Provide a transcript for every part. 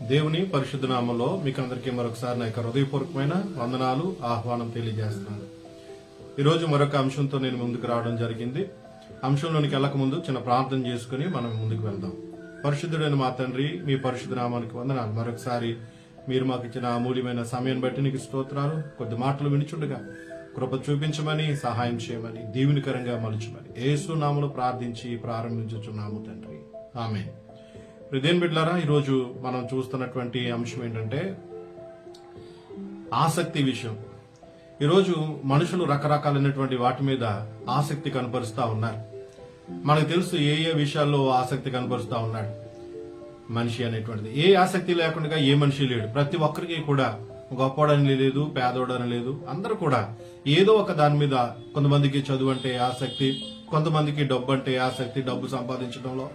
దేవుని పరిశుద్ధ నామంలో మీకు అందరికీ మరొకసారి నా యొక్క హృదయపూర్వకమైన వందనాలు ఆహ్వానం తెలియజేస్తున్నాను. ఈరోజు మరొక అంశంతో నేను ముందుకు రావడం జరిగింది. అంశంలోనికి వెళ్ళక ముందు చిన్న ప్రార్థన చేసుకుని మనం ముందుకు వెళ్దాం. పరిశుద్ధుడైన మా తండ్రి మీ పరిశుద్ధ నామానికి వందనాలు. మరొకసారి మీరు మాకు ఇచ్చిన అమూల్యమైన సమయం బట్టి నీకు స్తోత్రాలు. కొద్ది మాటలు వినిచుండగా కృప చూపించమని సహాయం చేయమని దీవునికరంగా మలుచమని. ఏసు నామలు ప్రార్థించి ప్రారంభించుచున్నాము తండ్రి. ఆమె హృదయం బిడ్లారా ఈరోజు మనం చూస్తున్నటువంటి అంశం ఏంటంటే ఆసక్తి విషయం. ఈరోజు మనుషులు రకరకాలైనటువంటి వాటి మీద ఆసక్తి కనపరుస్తూ ఉన్నారు. మనకు తెలుసు ఏ ఏ విషయాల్లో ఆసక్తి కనపరుస్తూ ఉన్నాడు మనిషి అనేటువంటిది. ఏ ఆసక్తి లేకుండా ఏ మనిషి లేడు. ప్రతి ఒక్కరికి కూడా గొప్పవాడని లేదు పేదోడని లేదు. అందరూ కూడా ఏదో ఒక దాని మీద కొంతమందికి చదువు అంటే ఆసక్తి కొంతమందికి డబ్బు అంటే ఆసక్తి డబ్బు సంపాదించడంలో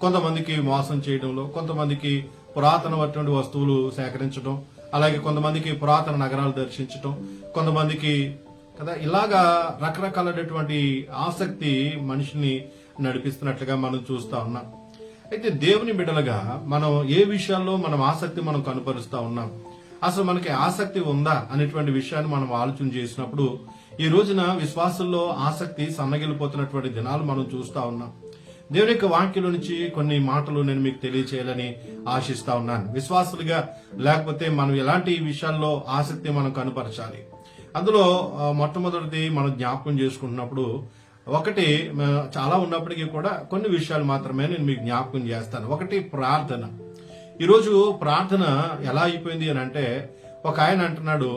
కొంతమందికి మోసం చేయడంలో కొంతమందికి పురాతనమైనటువంటి వస్తువులు సేకరించడం అలాగే కొంతమందికి పురాతన నగరాలు దర్శించడం కొంతమందికి కదా ఇలాగా రకరకాలైనటువంటి ఆసక్తి మనిషిని నడిపిస్తున్నట్లుగా మనం చూస్తా ఉన్నాం. అయితే దేవుని బిడ్డలుగా మనం ఏ విషయాల్లో మనం ఆసక్తి మనం కనుపరుస్తా ఉన్నాం? అసలు మనకి ఆసక్తి ఉందా అనేటువంటి విషయాన్ని మనం ఆలోచన చేసినప్పుడు ఈ రోజున విశ్వాసంలో ఆసక్తి సన్నగిలిపోతున్నటువంటి దినాలు మనం చూస్తా ఉన్నాం. దేవుని యొక్క వాక్యంలో నుంచి కొన్ని మాటలు నేను మీకు తెలియచేయాలని ఆశిస్తా ఉన్నాను. విశ్వాసులుగా లేకపోతే మనం ఎలాంటి విషయాల్లో ఆసక్తి మనం కనుపరచాలి? అందులో మొట్టమొదటిది మనం జ్ఞాపకం చేసుకుంటున్నప్పుడు ఒకటి చాలా ఉన్నప్పటికీ కూడా కొన్ని విషయాలు మాత్రమే నేను మీకు జ్ఞాపకం చేస్తాను. ఒకటి ప్రార్థన. ఈరోజు ప్రార్థన ఎలా అయిపోయింది అని అంటే ఒక ఆయన అంటున్నాడు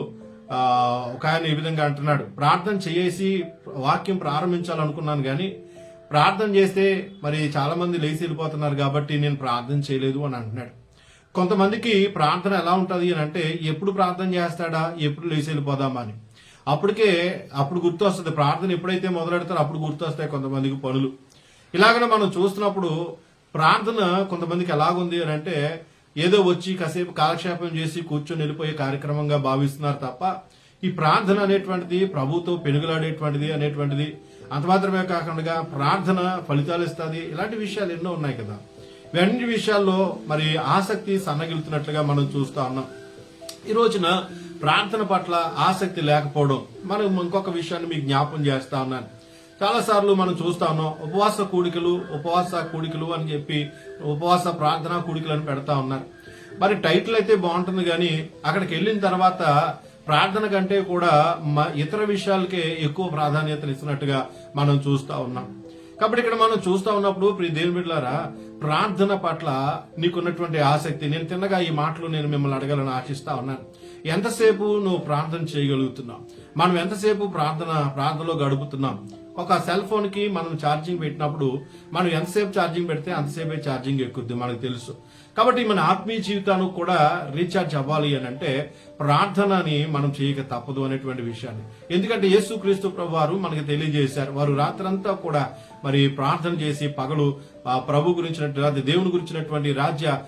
ఒక ఆయన ఈ విధంగా అంటున్నాడు ప్రార్థన చేసి వాక్యం ప్రారంభించాలనుకున్నాను కానీ ప్రార్థన చేస్తే మరి చాలామంది లేచి వెళ్ళిపోతున్నారు కాబట్టి నేను ప్రార్థన చేయలేదు అని అంటున్నాడు. కొంతమందికి ప్రార్థన ఎలా ఉంటుంది అని అంటే ఎప్పుడు ప్రార్థన చేస్తాడా ఎప్పుడు లేచి వెళ్ళిపోదామా అని. అప్పటికే అప్పుడు గుర్తు వస్తుంది ప్రార్థన ఎప్పుడైతే మొదలెడతారో అప్పుడు గుర్తు వస్తాయి కొంతమందికి పనులు. ఇలాగనే మనం చూస్తున్నప్పుడు ప్రార్థన కొంతమందికి ఎలాగుంది అని అంటే ఏదో వచ్చి కాసేపు కాలక్షేపం చేసి కూర్చొని వెళ్ళిపోయే కార్యక్రమంగా భావిస్తున్నారు తప్ప ఈ ప్రార్థన అనేటువంటిది ప్రభుతో పెనుగులాడేటువంటిది అనేటువంటిది అంత మాత్రమే కాకుండా ప్రార్థన ఫలితాలు ఇస్తుంది. ఇలాంటి విషయాలు ఎన్నో ఉన్నాయి కదా. ఇవన్నీ విషయాల్లో మరి ఆసక్తి సన్నగిలుతున్నట్లుగా మనం చూస్తా ఉన్నాం. ఈ రోజున ప్రార్థన పట్ల ఆసక్తి లేకపోవడం మనం ఇంకొక విషయాన్ని మీకు జ్ఞాపం చేస్తా ఉన్నాను. చాలా సార్లు మనం చూస్తా ఉన్నాం ఉపవాస కూడికలు ఉపవాస కూడికలు అని చెప్పి ఉపవాస ప్రార్థనా కూడికలు అని పెడతా ఉన్నారు. మరి టైటిల్ అయితే బాగుంటుంది కానీ అక్కడికి వెళ్ళిన తర్వాత ప్రార్థన కంటే కూడా మ- ఇతర విషయాలకే ఎక్కువ ప్రాధాన్యతను ఇస్తున్నట్టుగా మనం చూస్తూ ఉన్నాం. కాబట్టి ఇక్కడ మనం చూస్తూ ఉన్నప్పుడు ప్రియ దేవుని బిడ్డలారా ప్రార్థన పట్ల నీకున్నటువంటి ఆసక్తి నేను తిన్నగా ఈ మాటలు నేను మిమ్మల్ని అడగాలని ఆశిస్తా ఉన్నాను. ఎంతసేపు నువ్వు ప్రార్థన చేయగలుగుతున్నావు? మనం ఎంతసేపు ప్రార్థన ప్రార్థనలో గడుపుతున్నాం? ఒక సెల్ ఫోన్కి మనం ఛార్జింగ్ పెట్టినప్పుడు మనం ఎంతసేపు ఛార్జింగ్ పెడితే అంతసేపే ఛార్జింగ్ ఎక్కుద్ది మనకు తెలుసు. కాబట్టి మన ఆత్మీయ జీవితానికి కూడా రీఛార్జ్ అవ్వాలి అని అంటే ప్రార్థనని మనం చేయక తప్పదు అనేటువంటి విషయాన్ని. ఎందుకంటే యేసుక్రీస్తు ప్రభు వారు మనకి తెలియజేశారు. వారు రాత్రంతా కూడా మరి ప్రార్థన చేసి పగలు ఆ, ప్రభు గురించినటువంటి దేవుని గురించినటువంటి రాజ్య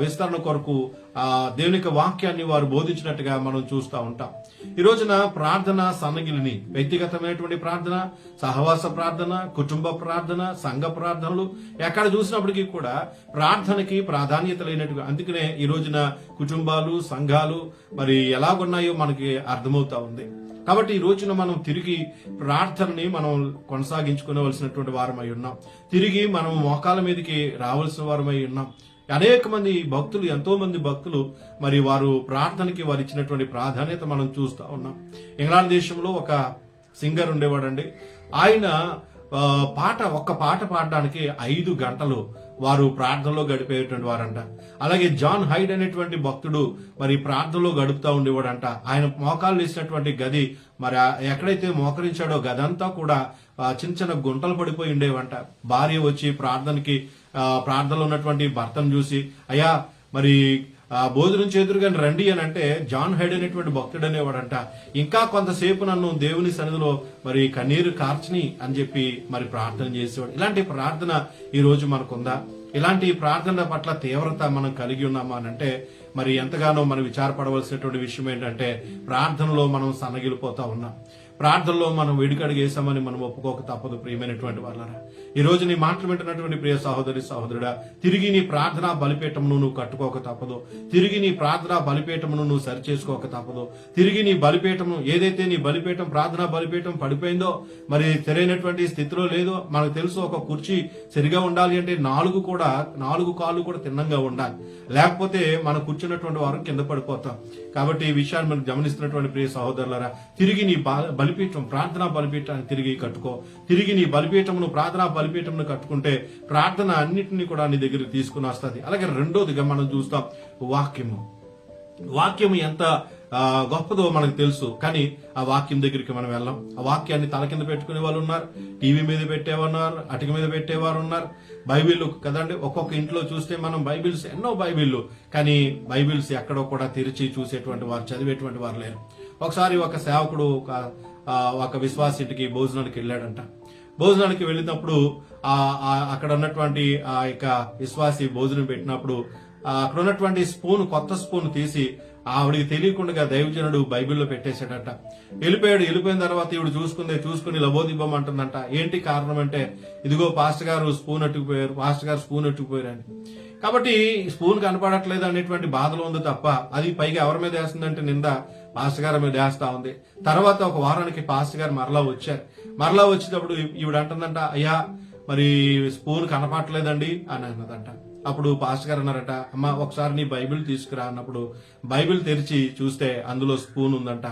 విస్తరణ కొరకు ఆ దేవుని వాక్యాన్ని వారు బోధించినట్టుగా మనం చూస్తూ ఉంటాం. ఈ రోజున ప్రార్థన సన్నగిలిని వ్యక్తిగతమైనటువంటి ప్రార్థన సహవాస ప్రార్థన కుటుంబ ప్రార్థన సంఘ ప్రార్థనలు ఎక్కడ చూసినప్పటికీ కూడా ప్రార్థనకి ప్రాధాన్యత లేనట్టు అందుకనే ఈ రోజున కుటుంబాలు సంఘాలు మరి ఎలాగున్నాయో మనకి అర్థమవుతా ఉంది. కాబట్టి ఈ రోజున మనం తిరిగి ప్రార్థనని మనం కొనసాగించుకోవలసినటువంటి వారమై ఉన్నాం. తిరిగి మనం మోకాల మీదకి రావాల్సిన వారమై ఉన్నాం. అనేక మంది భక్తులు ఎంతో మంది భక్తులు మరి వారు ప్రార్థనకి వారు ఇచ్చినటువంటి ప్రాధాన్యత మనం చూస్తూ ఉన్నాం. ఇంగ్లాండ్ దేశంలో ఒక సింగర్ ఉండేవాడండి. ఆయన పాట ఒక్క పాట పాడడానికి ఐదు గంటలు వారు ప్రార్థనలో గడిపేటువంటి వారంట. అలాగే జాన్ హైడ్ అనేటువంటి భక్తుడు మరి ప్రార్థనలో గడుపుతూ ఉండేవాడంట. ఆయన మోకాలు వేసినటువంటి గది మరి ఎక్కడైతే మోకరించాడో గదంతా కూడా చిన్న చిన్న గుంటలు పడిపోయి ఉండేవంట. భార్య వచ్చి ప్రార్థనకి ప్రార్థనలో ఉన్నటువంటి భర్తను చూసి అయ్యా మరి ఆ చేతురు కానీ రండి అని అంటే జాన్ హైడ్ అనేటువంటి భక్తుడు అనేవాడంట. ఇంకా కొంతసేపు నన్ను దేవుని సన్నిధిలో మరి కన్నీరు కార్చని అని చెప్పి మరి ప్రార్థన చేసేవాడు. ఇలాంటి ప్రార్థన ఈ రోజు మనకుందా? ఇలాంటి ప్రార్థన పట్ల తీవ్రత మనం కలిగి ఉన్నామా అని అంటే మరి ఎంతగానో మనం విచారపడవలసినటువంటి విషయం ఏంటంటే ప్రార్థనలో మనం సన్నగిలిపోతా ఉన్నాం. ప్రార్థనలో మనం వేడుకడిగేసామని మనం ఒప్పుకోక తప్పదు ప్రియమైనటువంటి వాళ్ళరా. ఈ నీ మాటలు వింటున్నటువంటి ప్రియ సహోదరి సహోదరుడా తిరిగి నీ ప్రార్థన బలిపీఠమును నువ్వు కట్టుకోక తప్పదు. తిరిగి నీ ప్రార్థన బలిపీఠమును నువ్వు సరి చేసుకోక తప్పదు. తిరిగి నీ బలిపీఠము ఏదైతే నీ బలిపీఠం ప్రార్థన బలిపీఠం పడిపోయిందో మరి సరైనటువంటి స్థితిలో లేదో మనకు తెలుసు ఒక కుర్చీ సరిగా ఉండాలి అంటే నాలుగు కూడా నాలుగు కాళ్ళు కూడా తిన్నంగా ఉండాలి. లేకపోతే మనం కూర్చున్నటువంటి వారు కింద పడిపోతాం. కాబట్టి ఈ విషయాన్ని మనం గమనిస్తున్నటువంటి ప్రియ సహోదరులరా తిరిగి నీ బా- బలిపీఠం ప్రార్థనా బలిపీఠాన్ని తిరిగి కట్టుకో. తిరిగి నీ బలిపీఠమును ప్రార్థనా బలిపీఠమును కట్టుకుంటే ప్రార్థన అన్నింటినీ కూడా నీ దగ్గరికి తీసుకుని వస్తుంది. అలాగే రెండోదిగా మనం చూస్తాం వాక్యము. వాక్యం ఎంత గొప్పదో మనకు తెలుసు కానీ ఆ వాక్యం దగ్గరికి మనం వెళ్ళాం. ఆ వాక్యాన్ని తల కింద పెట్టుకునే వాళ్ళు ఉన్నారు టీవీ మీద పెట్టేవారు అటిక మీద పెట్టేవారు ఉన్నారు. బైబిల్ కదండి ఒక్కొక్క ఇంట్లో చూస్తే మనం బైబిల్స్ ఎన్నో బైబిళ్ళు కానీ బైబిల్స్ ఎక్కడో కూడా తెరిచి చూసేటువంటి వారు చదివేటువంటి వారు లేరు. ఒకసారి ఒక సేవకుడు ఒక ఒక విశ్వాస ఇంటికి భోజనానికి వెళ్ళాడంట. భోజనానికి వెళ్ళినప్పుడు ఆ అక్కడ ఉన్నటువంటి ఆ యొక్క విశ్వాసి భోజనం పెట్టినప్పుడు అక్కడ ఉన్నటువంటి స్పూన్ కొత్త స్పూన్ తీసి ఆవిడికి తెలియకుండా దైవజనుడు బైబిల్లో పెట్టేశాడట. వెళ్ళిపోయాడు వెళ్ళిపోయిన తర్వాత ఇవిడు చూసుకుంది చూసుకుని లబోదిబ్బం అంటుందంట ఏంటి కారణం అంటే ఇదిగో పాస్టర్ గారు స్పూన్ అట్టుకుపోయారు పాస్టర్ గారు స్పూన్ అట్టుకుపోయారు కాబట్టి స్పూన్ కనపడట్లేదు అనేటువంటి బాధలో ఉంది తప్ప అది పైగా ఎవరి మీద వేస్తుందంటే నింద. పాస్టర్ గారు మీరు చేస్తా ఉంది. తర్వాత ఒక వారానికి పాస్టర్ గారు మరలా వచ్చారు. మరలా వచ్చేటప్పుడు ఈవిడ అంటుందంట అయ్యా మరి స్పూన్ కనపడలేదండి అని అన్నదంట. అప్పుడు పాస్టర్ గారు అన్నారట అమ్మ ఒకసారి నీ బైబిల్ తీసుకురా అన్నప్పుడు బైబిల్ తెరిచి చూస్తే అందులో స్పూన్ ఉందంట.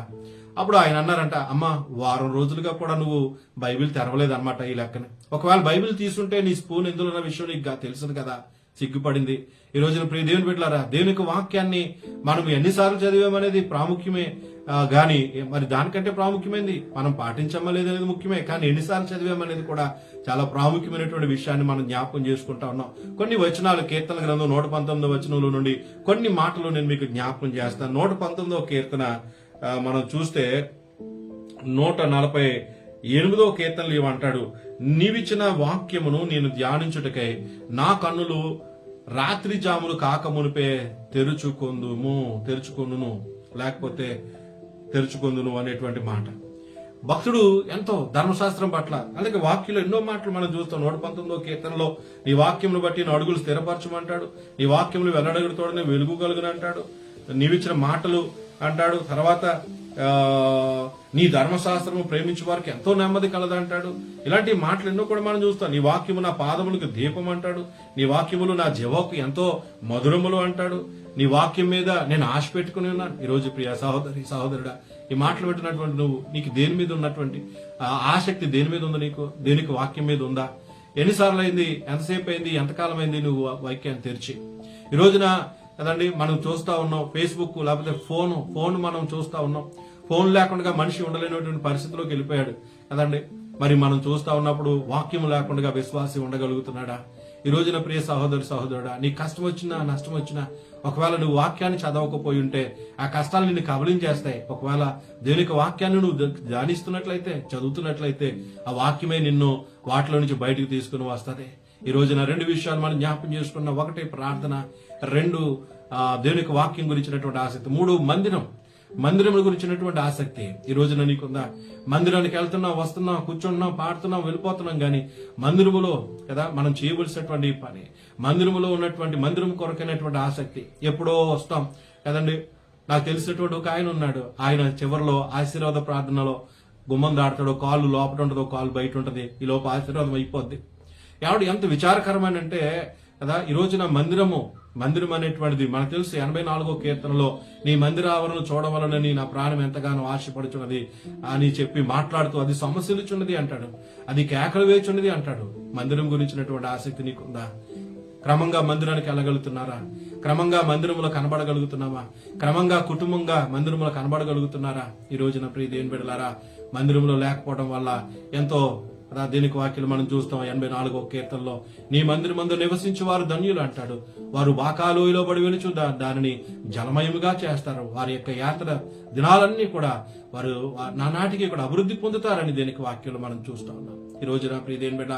అప్పుడు ఆయన అన్నారంట అమ్మ వారం రోజులుగా కూడా నువ్వు బైబిల్ తెరవలేదన్నమాట ఈ లెక్కన. ఒకవేళ బైబిల్ తీసుంటే నీ స్పూన్ ఎందులో ఉన్న విషయం నీకు తెలుసు కదా. సిగ్గుపడింది. ఈ రోజున ప్రియ దేవుని బిడ్డలారా దేవుని యొక్క వాక్యాన్ని మనం ఎన్నిసార్లు చదివామనేది ప్రాముఖ్యమే. కానీ గాని మరి దానికంటే ప్రాముఖ్యమైనది మనం పాటించమా లేదనేది ముఖ్యమే. కానీ ఎన్నిసార్లు చదివామనేది కూడా చాలా ప్రాముఖ్యమైనటువంటి విషయాన్ని మనం జ్ఞాపకం చేసుకుంటా ఉన్నాం. కొన్ని వచనాలు కీర్తన గ్రంథం నూట పంతొమ్మిదో వచనంలో నుండి కొన్ని మాటలు నేను మీకు జ్ఞాపకం చేస్తాను. నూట పంతొమ్మిదో కీర్తన మనం చూస్తే నూట నలభై ఎనిమిదో కీర్తనలు ఇవంటాడు నీవిచ్చిన వాక్యమును నేను ధ్యానించుటకై నా కన్నులు రాత్రి జాములు కాక మునిపే తెరుచుకొందుము తెరుచుకొందును లేకపోతే తెరుచుకొందును అనేటువంటి మాట. భక్తుడు ఎంతో ధర్మశాస్త్రం పట్ల అలాగే వాక్యంలో ఎన్నో మాటలు మనం చూస్తాం. నూట పంతొమ్మిదో కీర్తనలో నీ వాక్యమును బట్టి నా అడుగులు స్థిరపరచమంటాడు. నీ వాక్యములు వెల్లడగడుతోడనే వెలుగు కలుగును అంటాడు నీవిచ్చిన మాటలు అంటాడు. తర్వాత నీ ధర్మశాస్త్రము ప్రేమించే వారికి ఎంతో నెమ్మది కలదంటాడు ఇలాంటి మాటలు ఎన్నో కూడా మనం చూస్తాం. నీ వాక్యము నా పాదములకు దీపం అంటాడు. నీ వాక్యములు నా జీవకు ఎంతో మధురములు అంటాడు. నీ వాక్యం మీద నేను ఆశ పెట్టుకుని ఉన్నాను. ఈరోజు ప్రియా ప్రియ సహోదరి సహోదరుడా ఈ మాటలు పెట్టినటువంటి నువ్వు నీకు దేని మీద ఉన్నటువంటి ఆసక్తి దేని మీద ఉంది నీకు? దేనికి వాక్యం మీద ఉందా? ఎన్నిసార్లు అయింది? ఎంతసేపు అయింది? ఎంతకాలం అయింది నువ్వు ఆ వాక్యాన్ని తెరిచి? ఈ రోజున కదండి మనం చూస్తా ఉన్నాం ఫేస్బుక్ లేకపోతే ఫోన్ ఫోన్ మనం చూస్తా ఉన్నాం. ఫోన్ లేకుండా మనిషి ఉండలేనటువంటి పరిస్థితిలోకి వెళ్ళిపోయాడు. కదండి? మరి మనం చూస్తా ఉన్నప్పుడు వాక్యం లేకుండా విశ్వాసి ఉండగలుగుతున్నాడా? ఈ రోజున ప్రియ సహోదరి సహోదరుడా నీ కష్టం వచ్చినా నష్టం వచ్చినా ఒకవేళ నువ్వు వాక్యాన్ని చదవకపోయి ఉంటే ఆ కష్టాలు నిన్ను కబలించేస్తాయి ఒకవేళ దేవునికి వాక్యాన్ని నువ్వు ధ్యానిస్తున్నట్లయితే చదువుతున్నట్లయితే ఆ వాక్యమే నిన్ను వాటిలో నుంచి బయటకు తీసుకుని వస్తుంది. ఈ రోజున రెండు విషయాలు మనం జ్ఞాపకం చేసుకున్న ఒకటి ప్రార్థన రెండు దేవునికి వాక్యం గురించినటువంటి ఆసక్తి మూడు మందిరం. మందిరముల గురించినటువంటి ఆసక్తి. ఈ రోజున నీకుందా? మందిరానికి వెళ్తున్నాం వస్తున్నాం కూర్చుంటున్నాం పాడుతున్నాం వెళ్ళిపోతున్నాం కానీ మందిరములో కదా మనం చేయవలసినటువంటి పని. మందిరములో ఉన్నటువంటి మందిరం కొరకైనటువంటి ఆసక్తి. ఎప్పుడో వస్తాం. కదండి? నాకు తెలిసినటువంటి ఒక ఆయన ఉన్నాడు. ఆయన చివరిలో ఆశీర్వాద ప్రార్థనలో గుమ్మం దాడతాడో కాళ్ళు లోపల ఉంటుందో కాళ్ళు బయట ఉంటుంది. ఈ లోపు ఆశీర్వాదం అయిపోద్ది. ఎవడు ఎంత విచారకరమైన అంటే కదా? ఈ రోజున మందిరము మందిరం అనేటువంటిది మనకు తెలుసు ఎనభై నాలుగో కీర్తనలో నీ మందిర ఆవరణ చూడవలనని నా ప్రాణం ఎంతగానో ఆశపడుచున్నది అని చెప్పి మాట్లాడుతూ అది సమస్యలుచున్నది అంటాడు. అది కేకలు వేచున్నది అంటాడు. మందిరం గురించినటువంటి ఆసక్తి నీకుందా? క్రమంగా మందిరానికి వెళ్ళగలుగుతున్నారా? క్రమంగా మందిరములో కనబడగలుగుతున్నావా క్రమంగా కుటుంబంగా మందిరములో కనబడగలుగుతున్నారా? ఈ రోజున ప్రియ దేని బిడలారా మందిరంలో లేకపోవడం వల్ల ఎంతో దీనికి వాక్యలు మనం చూస్తాం? ఎనభై నాలుగో కీర్తనలో నీ మందిరి మందు నివసించి వారు ధన్యులు అంటాడు. వారు బాకాలోయలో పడి వెలుచు దానిని జలమయముగా చేస్తారు. వారి యొక్క యాత్ర దినాలన్నీ కూడా వారు నానాటికి కూడా అభివృద్ధి పొందుతారని దీనికి వాక్యాలు మనం చూస్తా ఉన్నాం. ఈ రోజున ప్రియ దేని బిడ్డ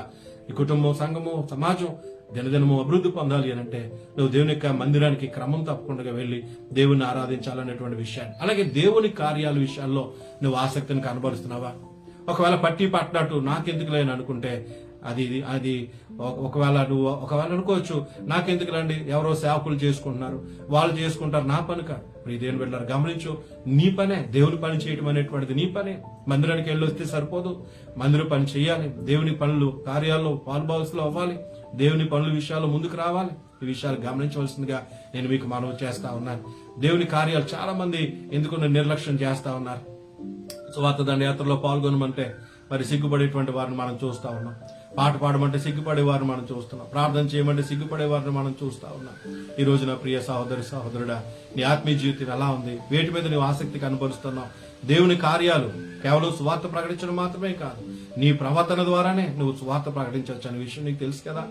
ఈ కుటుంబం సంఘము సమాజం దినదినము అభివృద్ధి పొందాలి అని అంటే నువ్వు దేవుని యొక్క మందిరానికి క్రమం తప్పకుండా వెళ్ళి దేవుని ఆరాధించాలనేటువంటి విషయాన్ని అలాగే దేవుని కార్యాల విషయాల్లో నువ్వు ఆసక్తిని కనబరుస్తున్నావా? ఒకవేళ పట్టి పట్టినట్టు నాకెందుకు లేని అనుకుంటే అది అది ఒకవేళ నువ్వు ఒకవేళ అనుకోవచ్చు నాకెందుకు రండి ఎవరో సేవకులు చేసుకుంటున్నారు. వాళ్ళు చేసుకుంటారు నా పని కాదు. ఇప్పుడు ఇదేం వెళ్ళారు గమనించు నీ పనే దేవుని పని చేయడం అనేటువంటిది నీ పనే. మందిరానికి వెళ్ళి వస్తే సరిపోదు. మందిరం పని చేయాలి. దేవుని పనులు కార్యాల్లో పాల్బాల్స్లో అవ్వాలి. దేవుని పనుల విషయాల్లో ముందుకు రావాలి. ఈ విషయాలు గమనించవలసిందిగా నేను మీకు మనవి చేస్తా ఉన్నాను. దేవుని కార్యాలు చాలా మంది ఎందుకు నిర్లక్ష్యం చేస్తా ఉన్నారు? సువార్త దండయాత్రలో పాల్గొనమంటే మరి సిగ్గుపడేటువంటి వారిని మనం చూస్తా ఉన్నాం. పాట పాడమంటే సిగ్గుపడే వారిని మనం చూస్తున్నాం. ప్రార్థన చేయమంటే సిగ్గుపడే వారిని మనం చూస్తా ఉన్నాం. ఈ రోజు నా ప్రియ సహోదరి సహోదరుడా నీ ఆత్మీయ జీవితం ఎలా ఉంది? వేటి మీద నువ్వు ఆసక్తి కనబరుస్తున్నావు దేవుని కార్యాలు కేవలం సువార్త ప్రకటించడం మాత్రమే కాదు నీ ప్రవర్తన ద్వారానే నువ్వు సువార్త ప్రకటించవచ్చు అనే విషయం నీకు తెలుసు కదా?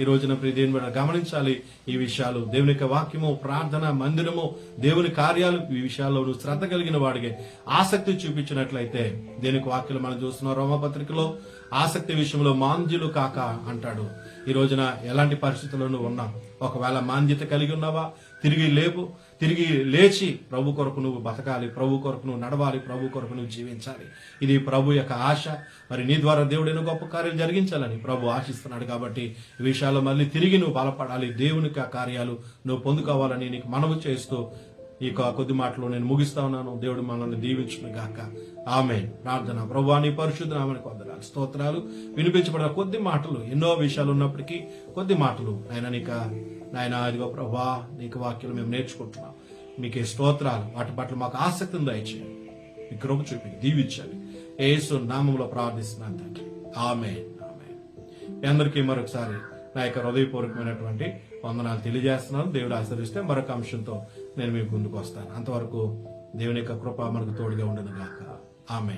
ఈ రోజున ప్రియ దేవుని గమనించాలి ఈ విషయాలు. దేవుని యొక్క వాక్యము ప్రార్థన మందిరము దేవుని కార్యాలు ఈ విషయాల్లో నువ్వు శ్రద్ధ కలిగిన వాడికి ఆసక్తి చూపించినట్లయితే దేనికి వాక్యలు మనం చూస్తున్నాం. రోమపత్రికలో ఆసక్తి విషయంలో మాంద్యులు కాక అంటాడు. ఈ రోజున ఎలాంటి పరిస్థితుల్లో నువ్వు ఉన్నావు ఒకవేళ మాంద్యత కలిగి ఉన్నావా తిరిగి లేపు తిరిగి లేచి ప్రభు కొరకు నువ్వు బతకాలి ప్రభు కొరకు నువ్వు నడవాలి ప్రభు కొరకు నువ్వు జీవించాలి. ఇది ప్రభు యొక్క ఆశ. మరి నీ ద్వారా దేవుడు గొప్ప కార్యాలు జరిగించాలని ప్రభు ఆశిస్తున్నాడు కాబట్టి ఈ విషయాల్లో మళ్ళీ తిరిగి నువ్వు బలపడాలి. దేవునికి ఆ కార్యాలు నువ్వు పొందుకోవాలని నీకు మనవి చేస్తూ ఈ కొద్ది మాటలు నేను ముగిస్తా ఉన్నాను. దేవుడు మనల్ని దీవించును గాక. ఆమె ప్రార్థన ప్రభు నీ పరిశుద్ధ నామనికి వందనాలు స్తోత్రాలు. వినిపించబడిన కొద్ది మాటలు ఎన్నో విషయాలు ఉన్నప్పటికీ కొద్ది మాటలు ఆయన నీక నాయన ఇదిగో ప్రభా నీకు వాక్యాలు మేము నేర్చుకుంటున్నాం. మీకే స్తోత్రాలు. వాటి పట్ల మాకు ఆసక్తిని దయచేయండి. మీ కృప చూపి దీవించండి. ఏసు నామంలో ప్రార్థిస్తున్నాను తండ్రి. ఆమె ఆమె మీ అందరికీ మరొకసారి నా యొక్క హృదయపూర్వకమైనటువంటి వందనాలు తెలియజేస్తున్నాను. దేవుడు ఆశ్రయిస్తే మరొక అంశంతో నేను మీకు ముందుకు వస్తాను. అంతవరకు దేవుని యొక్క కృప మనకు తోడుగా ఉండదు గాక ఆమె